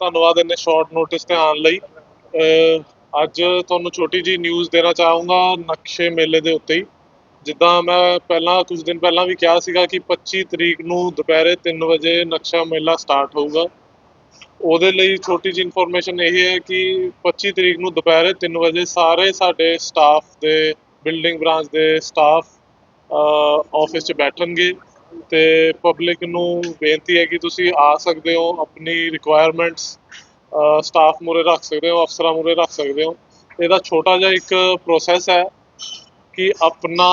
ਧੰਨਵਾਦ ਇੰਨੇ short notice ਤੇ ਆਉਣ ਲਈ। ਅੱਜ ਤੁਹਾਨੂੰ ਛੋਟੀ ਜੀ ਨਿਊਜ਼ ਦੇਣਾ ਚਾਹੂੰਗਾ ਨਕਸ਼ੇ ਮੇਲੇ ਦੇ ਉੱਤੇ ਹੀ। ਜਿੱਦਾਂ ਮੈਂ ਪਹਿਲਾਂ ਕੁਝ ਦਿਨ ਪਹਿਲਾਂ ਵੀ ਕਿਹਾ ਸੀਗਾ ਕਿ 25 ਤਰੀਕ ਨੂੰ ਦੁਪਹਿਰੇ 3 ਵਜੇ ਨਕਸ਼ਾ ਮੇਲਾ ਸਟਾਰਟ ਹੋਊਗਾ। ਉਹਦੇ ਲਈ ਛੋਟੀ ਜੀ ਇਨਫੋਰਮੇਸ਼ਨ ਇਹ ਹੈ ਕਿ 25 ਤਰੀਕ ਨੂੰ ਦੁਪਹਿਰੇ 3 ਵਜੇ ਸਾਰੇ ਸਾਡੇ ਸਟਾਫ ਦੇ ਬਿਲਡਿੰਗ ਬ੍ਰਾਂਚ ਦੇ ਸਟਾਫ ਆਫਿਸ 'ਚ ਬੈਠਣਗੇ। ਤੇ ਪਬਲਿਕ ਨੂੰ ਬੇਨਤੀ ਹੈ ਕਿ ਤੁਸੀਂ ਆ ਸਕਦੇ ਹੋ, ਆਪਣੀ ਰਿਕੁਆਇਰਮੈਂਟਸ ਸਟਾਫ ਮੂਰੇ ਰੱਖ ਸਕਦੇ ਹੋ, ਅਫਸਰਾਂ ਮੂਰੇ ਰੱਖ ਸਕਦੇ ਹੋ। ਇਹਦਾ ਛੋਟਾ ਜਿਹਾ ਇੱਕ ਪ੍ਰੋਸੈਸ ਹੈ ਕਿ ਆਪਣਾ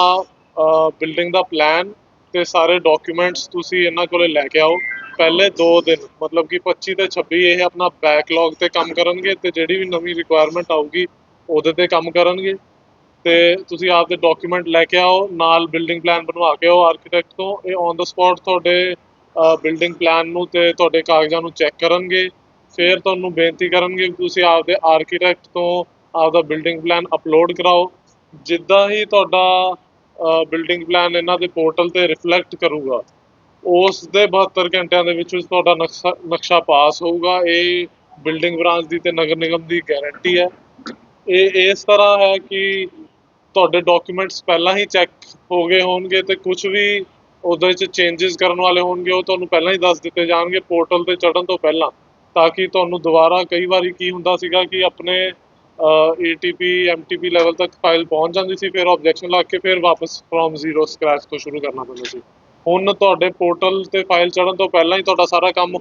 ਬਿਲਡਿੰਗ ਦਾ ਪਲਾਨ ਤੇ ਸਾਰੇ ਡਾਕੂਮੈਂਟਸ ਤੁਸੀਂ ਇਹਨਾਂ ਕੋਲੇ ਲੈ ਕੇ ਆਓ। ਪਹਿਲੇ 2 ਦਿਨ, ਮਤਲਬ ਕਿ 25 ਤੇ 26 ਇਹ ਆਪਣਾ ਬੈਕਲੌਗ ਤੇ ਕੰਮ ਕਰਨਗੇ ਤੇ ਜਿਹੜੀ ਵੀ ਨਵੀਂ ਰਿਕੁਆਇਰਮੈਂਟ ਆਊਗੀ, ਉਹਦੇ ਤੇ ਕੰਮ ਕਰਨਗੇ। ਤੇ ਤੁਸੀਂ ਆਪਦੇ ਡਾਕੂਮੈਂਟ ਲੈ ਕੇ ਆਓ, ਨਾਲ ਬਿਲਡਿੰਗ ਪਲਾਨ ਬਣਵਾ ਕੇ ਆਓ ਆਰਕੀਟੈਕਟ ਤੋਂ। ਇਹ ਔਨ ਦਾ ਸਪੌਟ ਤੁਹਾਡੇ ਬਿਲਡਿੰਗ ਪਲਾਨ ਨੂੰ ਤੇ ਤੁਹਾਡੇ ਕਾਗਜ਼ਾਂ ਨੂੰ ਚੈੱਕ ਕਰਨਗੇ। ਫਿਰ ਤੁਹਾਨੂੰ ਬੇਨਤੀ ਕਰਨਗੇ ਕਿ ਤੁਸੀਂ ਆਪਦੇ ਆਰਕੀਟੈਕਟ ਤੋਂ ਆਪਦਾ ਬਿਲਡਿੰਗ ਪਲਾਨ ਅਪਲੋਡ ਕਰਾਓ। ਜਿੱਦਾਂ ਹੀ ਤੁਹਾਡਾ ਬਿਲਡਿੰਗ ਪਲਾਨ ਇਹਨਾਂ ਦੇ ਪੋਰਟਲ ਤੇ ਰਿਫਲੈਕਟ ਕਰੂਗਾ ਉਸ ਦੇ 72 ਘੰਟਿਆਂ ਦੇ ਵਿੱਚ ਤੁਹਾਡਾ ਨਕਸ਼ਾ ਨਕਸ਼ਾ ਪਾਸ ਹੋਊਗਾ। ਇਹ ਬਿਲਡਿੰਗ ਬ੍ਰਾਂਚ ਦੀ ਤੇ ਨਗਰ ਨਿਗਮ ਦੀ ਗਾਰੰਟੀ ਹੈ। ਇਹ, ਇਸ ਤਰ੍ਹਾਂ ਹੈ ਕਿ ਤੁਹਾਡੇ ਡਾਕੂਮੈਂਟਸ ਪਹਿਲਾਂ ਹੀ ਚੈੱਕ ਹੋ ਗਏ ਹੋਣਗੇ ਤੇ ਕੁਝ ਵੀ ਉਹਦੇ ਚ ਚੇਂਜਸ ਕਰਨ ਵਾਲੇ ਹੋਣਗੇ, ਉਹ ਤੁਹਾਨੂੰ ਪਹਿਲਾਂ ਹੀ ਦੱਸ ਦਿੱਤੇ ਜਾਣਗੇ ਪੋਰਟਲ ਤੇ ਚੜਨ ਤੋਂ ਪਹਿਲਾਂ। ਤਾਂ ਕਿ ਤੁਹਾਨੂੰ ਦੁਬਾਰਾ ਕਈ ਵਾਰੀ ਕੀ ਹੁੰਦਾ ਸੀਗਾ ਕਿ ਆਪਣੇ ATP MTP ਲੈਵਲ ਤੱਕ ਫਾਈਲ ਪਹੁੰਚ ਜਾਂਦੀ ਸੀ, ਫਿਰ ਆਬਜੈਕਸ਼ਨ ਲਾ ਕੇ ਫਿਰ ਵਾਪਸ ਫਰੋਮ ਜ਼ੀਰੋ ਸਕ੍ਰੈਚ ਤੋਂ ਸ਼ੁਰੂ ਕਰਨਾ ਪੈਂਦਾ ਸੀ। ਹੁਣ ਤੁਹਾਡੇ ਪੋਰਟਲ ਤੇ ਫਾਈਲ ਚੜਨ ਤੋਂ ਪਹਿਲਾਂ ਹੀ ਤੁਹਾਡਾ ਸਾਰਾ ਕੰਮ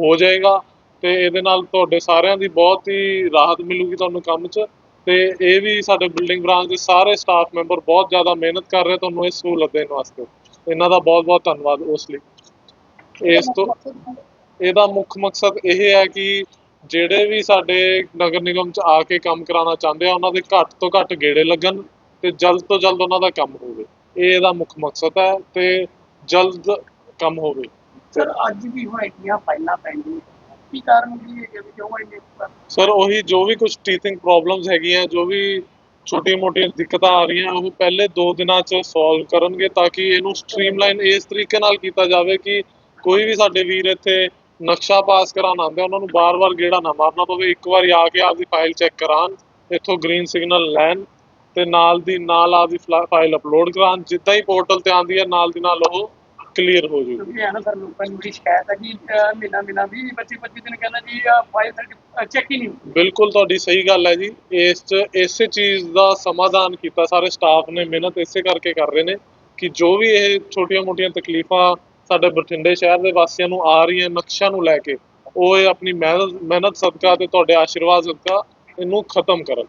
ਹੋ ਜਾਏਗਾ ਤੇ ਇਹਦੇ ਨਾਲ ਤੁਹਾਡੇ ਸਾਰਿਆਂ ਦੀ ਬਹੁਤ ਹੀ ਰਾਹਤ ਮਿਲੂਗੀ ਤੁਹਾਨੂੰ ਕੰਮ 'ਚ। ਤੇ ਇਹ ਵੀ ਸਾਡੇ ਬਿਲਡਿੰਗ ਬ੍ਰਾਂਚ ਦੇ ਸਾਰੇ ਸਟਾਫ ਮੈਂਬਰ ਬਹੁਤ ਜ਼ਿਆਦਾ ਮਿਹਨਤ ਕਰ ਰਹੇ, ਤੁਹਾਨੂੰ ਇਹ ਸਹੂਲਤ ਦੇਣ ਵਾਸਤੇ। ਇਹਨਾਂ ਦਾ ਬਹੁਤ ਬਹੁਤ ਧੰਨਵਾਦ ਉਸ ਲਈ। ਇਸ ਤੋਂ ਇਹਦਾ ਮੁੱਖ ਮਕਸਦ ਇਹ ਹੈ ਕਿ ਜਿਹੜੇ ਵੀ ਸਾਡੇ ਨਗਰ ਨਿਗਮ ਚ ਆ ਕੇ ਕੰਮ ਕਰਾਉਣਾ ਚਾਹੁੰਦੇ ਆ, ਉਹਨਾਂ ਦੇ ਘੱਟ ਤੋਂ ਘੱਟ ਗੇੜੇ ਲੱਗਣ ਤੇ ਜਲਦ ਤੋਂ ਜਲਦ ਉਹਨਾਂ ਦਾ ਕੰਮ ਹੋਵੇ। ਇਹ ਇਹਦਾ ਮੁੱਖ ਮਕਸਦ ਹੈ ਤੇ ਜਲਦ ਕੰਮ ਹੋਵੇ। ਸਰ ਅੱਜ ਵੀ ਹੋਏਗੀਆਂ ਫਾਈਲਾਂ ਪੈਂਡਿੰਗ ਕੀ ਕਾਰਨ ਕੀ ਹੈ ਕਿ ਕਿਉਂ ਇੰਨੇ ਸਰ, ਉਹੀ ਜੋ ਵੀ ਕੁਝ ਟੀਥਿੰਗ ਪ੍ਰੋਬਲਮਸ ਹੈਗੀਆਂ, ਜੋ ਵੀ ਛੋਟੀਆਂ ਮੋਟੀਆਂ ਦਿੱਕਤਾਂ ਆ ਰਹੀਆਂ, ਉਹ ਪਹਿਲੇ 2 ਦਿਨਾਂ 'ਚ ਸੋਲਵ ਕਰਨਗੇ ਤਾਂ ਕਿ ਇਹਨੂੰ ਸਟ੍ਰੀਮਲਾਈਨ ਇਸ ਤਰੀਕੇ ਨਾਲ ਕੀਤਾ ਜਾਵੇ ਕਿ ਕੋਈ ਵੀ ਸਾਡੇ ਵੀਰ ਇੱਥੇ ਨਕਸ਼ਾ ਪਾਸ ਕਰਾਉਣ ਆਉਂਦੇ ਉਹਨਾਂ ਨੂੰ ਬਾਰ-ਬਾਰ ਗੇੜਾ ਨਾ ਮਾਰਨਾ ਪਵੇ, ਇੱਕ ਵਾਰੀ ਆ ਕੇ ਆਪਦੀ ਫਾਈਲ ਚੈੱਕ ਕਰਾਉਣ, ਇੱਥੋਂ ਗ੍ਰੀਨ ਸਿਗਨਲ ਲੈਣ ਤੇ ਨਾਲ ਦੀ ਨਾਲ ਆਪਦੀ ਫਾਈਲ ਅਪਲੋਡ ਕਰਾਉਣ, ਜਿੱਦਾਂ ਹੀ ਪੋਰਟਲ ਤੇ ਆਉਂਦੀ ਹੈ, ਨਾਲ ਦੀ ਨਾਲ ਉਹ ਕਲੀਅਰ ਹੋ ਜਾਊਗੀ ਕਿਉਂਕਿ ਹੈ ਨਾ ਸਰ ਲੋਕਾਂ ਨੂੰ ਬੜੀ ਸ਼ਿਕਾਇਤ ਹੈ ਕਿ ਮਹੀਨਾ ਮਹੀਨਾ ਵੀ 25 25 ਦਿਨ ਕਹਿੰਦਾ ਜੀ ਫਾਈਲ ਚੈੱਕ ਹੀ ਨਹੀਂ ਹੁੰਦੀ। ਬਿਲਕੁਲ ਤੁਹਾਡੀ ਸਹੀ ਗੱਲ ਹੈ ਜੀ। ਇਸ 'ਚ ਇਸੇ ਚੀਜ਼ ਦਾ ਸਮਾਧਾਨ ਕੀਤਾ ਸਾਰੇ ਸਟਾਫ ਨੇ ਮਿਹਨਤ ਇਸੇ ਕਰਕੇ ਕਰ ਰਹੇ ਨੇ ਕਿ ਜੋ ਵੀ ਇਹ ਛੋਟੀਆਂ-ਮੋਟੀਆਂ ਤਕਲੀਫਾਂ ਸਾਡੇ ਬਠਿੰਡੇ ਸ਼ਹਿਰ ਦੇ ਵਾਸੀਆਂ ਨੂੰ ਆ ਰਹੀਆਂ ਨਕਸ਼ਾ ਨੂੰ ਲੈ ਕੇ ਉਹ ਇਹ ਆਪਣੀ ਮਿਹਨਤ ਮਿਹਨਤ ਸਦਕਾ ਤੇ ਤੁਹਾਡੇ ਆਸ਼ੀਰਵਾਦ ਸਦਕਾ ਇਹਨੂੰ ਖਤਮ ਕਰਨ।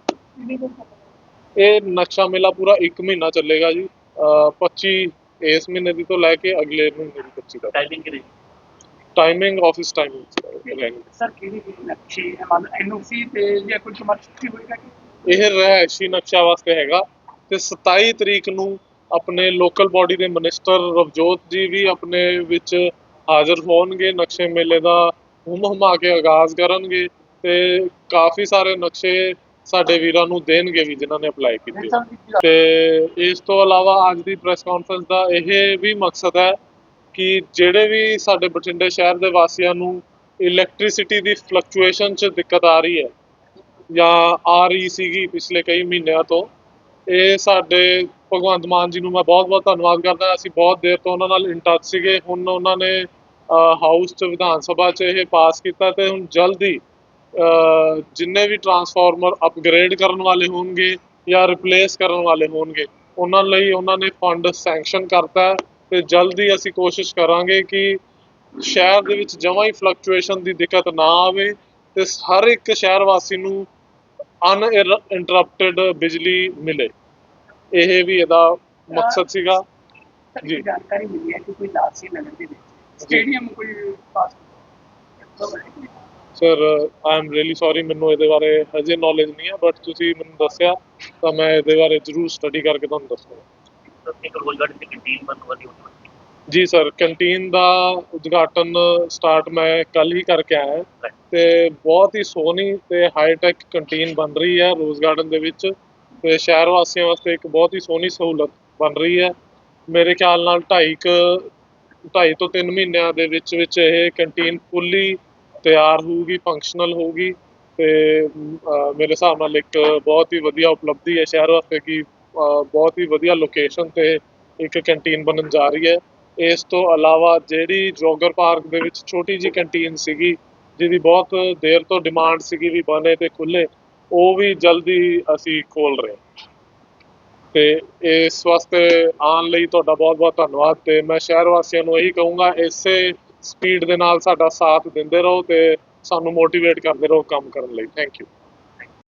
ਇਹ ਨਕਸ਼ਾ ਮੇਲਾ ਪੂਰਾ 1 ਮਹੀਨਾ ਚੱਲੇਗਾ ਜੀ। ਅਹ 25 ਇਸ ਮਹੀਨੇ ਦੀ ਤੋਂ ਲੈ ਕੇ ਅਗਲੇ ਮਹੀਨੇ ਦੀ ਬੱਚੀ ਦਾ। ਟਾਈਮਿੰਗ ਕਿਹੜੀ ਟਾਈਮਿੰਗ ਆਫਿਸ ਟਾਈਮਿੰਗ ਸਰ ਕਿਹੜੀ ਕਿਹੜੀ ਨਕਸ਼ੇ ਮੰਨ ਐਨਓਸੀ ਤੇ ਜਾਂ ਕੋਈ ਕਮਰਸ਼ੀਅਲ ਹੋਏਗਾ ਕਿ? ਇਹ ਰਹਿਸ਼ੀ ਨਕਸ਼ਾ ਵਾਸਤੇ ਹੈਗਾ ਤੇ 27 ਤਰੀਕ ਨੂੰ ਆਪਣੇ ਲੋਕਲ ਬਾਡੀ ਦੇ ਮਿਨਿਸਟਰ ਰਵਜੋਤ ਜੀ ਵੀ ਆਪਣੇ ਵਿੱਚ ਹਾਜ਼ਰ ਹੋਣਗੇ। ਨਕਸ਼ੇ ਮੇਲੇ ਦਾ ਹੁਮ ਹੁਮਾ ਕੇ ਆਗਾਜ਼ ਕਰਨਗੇ ਤੇ ਕਾਫੀ ਸਾਰੇ ਨਕਸ਼ੇ ਸਾਡੇ ਵੀਰਾਂ ਨੂੰ ਦੇਣਗੇ ਵੀ ਜਿਨ੍ਹਾਂ ਨੇ ਅਪਲਾਈ ਕੀਤੇ ਤੇ ਇਸ ਤੋਂ ਇਲਾਵਾ ਅੱਜ ਦੀ ਪ੍ਰੈਸ ਕਾਨਫਰੰਸ ਦਾ ਇਹ ਵੀ ਮਕਸਦ ਹੈ ਕਿ ਜਿਹੜੇ ਵੀ ਸਾਡੇ ਬਠਿੰਡੇ ਸ਼ਹਿਰ ਦੇ ਵਾਸੀਆਂ ਨੂੰ ਇਲੈਕਟ੍ਰਿਸਿਟੀ ਦੀ ਫਲਕਚੁਏਸ਼ਨ 'ਚ ਦਿੱਕਤ ਆ ਰਹੀ ਹੈ ਜਾਂ ਆ ਰਹੀ ਸੀਗੀ ਪਿਛਲੇ ਕਈ ਮਹੀਨਿਆਂ ਤੋਂ ਇਹ ਸਾਡੇ ਭਗਵੰਤ ਮਾਨ ਜੀ ਨੂੰ ਮੈਂ ਬਹੁਤ-ਬਹੁਤ ਧੰਨਵਾਦ ਕਰਦਾ ਅਸੀਂ ਬਹੁਤ ਦੇਰ ਤੋਂ ਉਹਨਾਂ ਨਾਲ ਇਨ ਟੱਚ ਸੀਗੇ। ਹੁਣ ਉਹਨਾਂ ਨੇ ਹਾਊਸ 'ਚ ਵਿਧਾਨ ਸਭਾ 'ਚ ਇਹ ਪਾਸ ਕੀਤਾ ਤੇ ਹੁਣ ਜਲਦੀ ਜਿੰਨੇ ਵੀ ਟਰਾਂਸਫਾਰਮਰ ਅਪਗ੍ਰੇਡ ਕਰਨ ਵਾਲੇ ਹੋਣਗੇ ਜਾਂ ਰਿਪਲੇਸ ਕਰਨ ਵਾਲੇ ਹੋਣਗੇ ਉਹਨਾਂ ਲਈ ਉਹਨਾਂ ਨੇ ਫੰਡ ਸੈਂਕਸ਼ਨ ਕਰਤਾ ਤੇ ਜਲਦੀ ਅਸੀਂ ਕੋਸ਼ਿਸ਼ ਕਰਾਂਗੇ ਕਿ ਸ਼ਹਿਰ ਦੇ ਵਿੱਚ ਜਮਾਂ ਹੀ ਫਲਕਚੁਏਸ਼ਨ ਦੀ ਦਿੱਕਤ ਨਾ ਆਵੇ ਤੇ ਹਰ ਇੱਕ ਸ਼ਹਿਰ ਵਾਸੀ ਨੂੰ ਅਨਇੰਟਰਪਟਡ ਬਿਜਲੀ ਮਿਲੇ। ਇਹ ਵੀ ਇਹਦਾ ਮਕਸਦ ਸੀਗਾ। ਜੀ। ਜਾਣਕਾਰੀ ਮਿਲੀ ਹੈ ਕਿ ਕੋਈ ਲਾਸੀ ਨਗਰ ਦੇ ਵਿੱਚ ਸਟੇਡੀਅਮ ਕੋਈ pass sir I am really sorry ਮੈਨੂੰ ਇਹਦੇ ਬਾਰੇ ਹਜੇ ਨੌਲੇਜ ਨਹੀਂ ਹੈ ਬਟ ਤੁਸੀਂ ਮੈਨੂੰ ਦੱਸਿਆ ਤਾਂ ਮੈਂ ਇਹਦੇ ਬਾਰੇ ਜ਼ਰੂਰ ਸਟੱਡੀ ਕਰਕੇ ਤੁਹਾਨੂੰ ਦੱਸਾਂਗਾ। ਜੀ ਸਰ ਕੰਟੀਨ ਦਾ ਉਦਘਾਟਨ ਸਟਾਰਟ ਮੈਂ ਕੱਲ ਹੀ ਕਰਕੇ ਆਇਆ ਤੇ ਬਹੁਤ ਹੀ ਸੋਹਣੀ ਤੇ ਹਾਈ ਟੈਕ ਕੰਟੀਨ ਬਣ ਰਹੀ ਹੈ ਰੋਜ਼ ਗਾਰਡਨ ਦੇ ਵਿੱਚ। ਤੇ ਸ਼ਹਿਰ ਵਾਸੀਆਂ ਵਾਸਤੇ ਇੱਕ ਬਹੁਤ ਹੀ ਸੋਹਣੀ ਸਹੂਲਤ ਬਣ ਰਹੀ ਹੈ। ਮੇਰੇ ਖਿਆਲ ਨਾਲ 2.5 ਢਾਈ ਤੋਂ 3 ਮਹੀਨਿਆਂ ਦੇ ਵਿੱਚ ਵਿੱਚ ਇਹ ਕੰਟੀਨ ਫੁੱਲੀ ਤਿਆਰ ਹੋਊਗੀ ਫੰਕਸ਼ਨਲ ਹੋਊਗੀ, ਤੇ ਮੇਰੇ ਹਿਸਾਬ ਨਾਲ ਇੱਕ ਬਹੁਤ ਹੀ ਵਧੀਆ ਉਪਲਬਧੀ ਹੈ ਸ਼ਹਿਰ ਵਾਸਤੇ ਕਿ ਬਹੁਤ ਹੀ ਵਧੀਆ ਲੋਕੇਸ਼ਨ ਤੇ ਇੱਕ ਕੈਂਟੀਨ ਬਣਨ ਜਾ ਰਹੀ ਹੈ। ਇਸ ਤੋਂ ਇਲਾਵਾ ਜਿਹੜੀ ਜੋਗਰ ਪਾਰਕ ਦੇ ਵਿੱਚ ਛੋਟੀ ਜੀ ਕੈਂਟੀਨ ਸੀਗੀ, ਜਿਹਦੀ ਬਹੁਤ ਦੇਰ ਤੋਂ ਡਿਮਾਂਡ ਸੀਗੀ ਵੀ ਬਣੇ ਤੇ ਖੁੱਲੇ ਉਹ ਵੀ ਜਲਦੀ ਅਸੀਂ ਖੋਲ ਰਹੇ ਹਾਂ। ਤੇ ਇਸ ਵਾਸਤੇ ਆਉਣ ਲਈ ਤੁਹਾਡਾ ਬਹੁਤ ਬਹੁਤ ਧੰਨਵਾਦ ਤੇ ਮੈਂ ਸ਼ਹਿਰ ਵਾਸੀਆਂ ਨੂੰ ਇਹੀ ਕਹੂੰਗਾ, ਇਸੇ ਸਪੀਡ ਦੇ ਨਾਲ ਸਾਡਾ ਸਾਥ ਦਿੰਦੇ ਰਹੋ ਤੇ ਸਾਨੂੰ ਮੋਟੀਵੇਟ ਕਰਦੇ ਰਹੋ ਕੰਮ ਕਰਨ ਲਈ। Thank you